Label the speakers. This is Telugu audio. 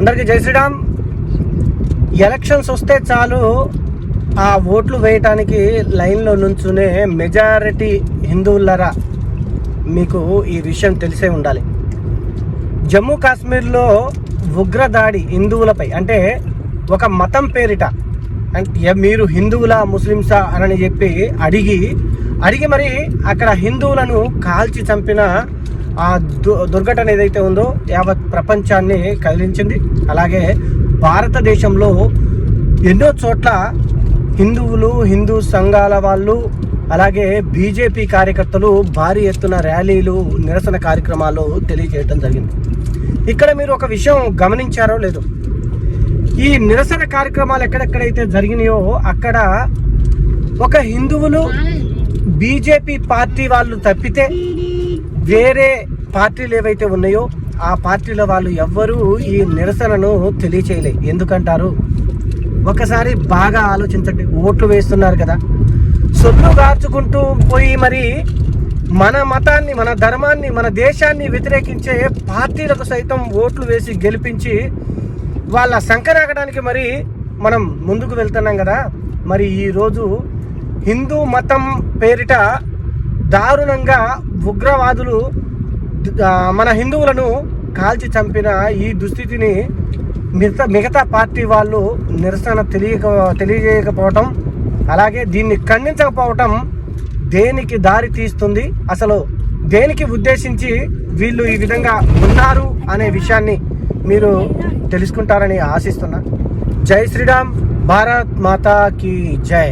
Speaker 1: అందరికీ జై శ్రీరామ్. ఎలక్షన్స్ వస్తే చాలు ఆ ఓట్లు వేయటానికి లైన్లో నుంచునే మెజారిటీ హిందువులరా మీకు ఈ విషయం తెలిసే ఉండాలి. జమ్మూ కాశ్మీర్లో ఉగ్రదాడి హిందువులపై అంటే ఒక మతం పేరిట అంటే మీరు హిందువులా ముస్లింసా అని చెప్పి అడిగి అడిగి మరి అక్కడ హిందువులను కాల్చి చంపిన ఆ దు దుర్ఘటన ఏదైతే ఉందో యావత్ ప్రపంచాన్ని కదిలించింది. అలాగే భారతదేశంలో ఎన్నో చోట్ల హిందువులు హిందూ సంఘాల వాళ్ళు అలాగే బీజేపీ కార్యకర్తలు భారీ ఎత్తున ర్యాలీలు నిరసన కార్యక్రమాలు తెలియజేయడం జరిగింది. ఇక్కడ మీరు ఒక విషయం గమనించారో లేదో. ఈ నిరసన కార్యక్రమాలు ఎక్కడెక్కడైతే జరిగినాయో అక్కడ ఒక హిందువులు బీజేపీ పార్టీ వాళ్ళు తప్పితే వేరే పార్టీలు ఏవైతే ఉన్నాయో ఆ పార్టీల వాళ్ళు ఎవ్వరూ ఈ నిరసనను తెలియచేయలే. ఎందుకంటారు? ఒకసారి బాగా ఆలోచించండి. ఓట్లు వేస్తున్నారు కదా. సొట్లు గార్చుకుంటూ పోయి మరి మన మతాన్ని మన ధర్మాన్ని మన దేశాన్ని వ్యతిరేకించే పార్టీలకు సైతం ఓట్లు వేసి గెలిపించి వాళ్ళ సంకరాగడానికి మరి మనం ముందుకు వెళ్తున్నాం కదా. మరి ఈరోజు హిందూ మతం పేరిట దారుణంగా ఉగ్రవాదులు మన హిందువులను కాల్చి చంపిన ఈ దుస్థితిని మిగతా మిగతా పార్టీ వాళ్ళు నిరసన తెలియక తెలియజేయకపోవటం అలాగే దీన్ని ఖండించకపోవటం దేనికి దారి తీస్తుంది? అసలు దేనికి ఉద్దేశించి వీళ్ళు ఈ విధంగా ఉన్నారు అనే విషయాన్ని మీరు తెలుసుకుంటారని ఆశిస్తున్నా. జై శ్రీరామ్ భారత్ మాతా కీ జై.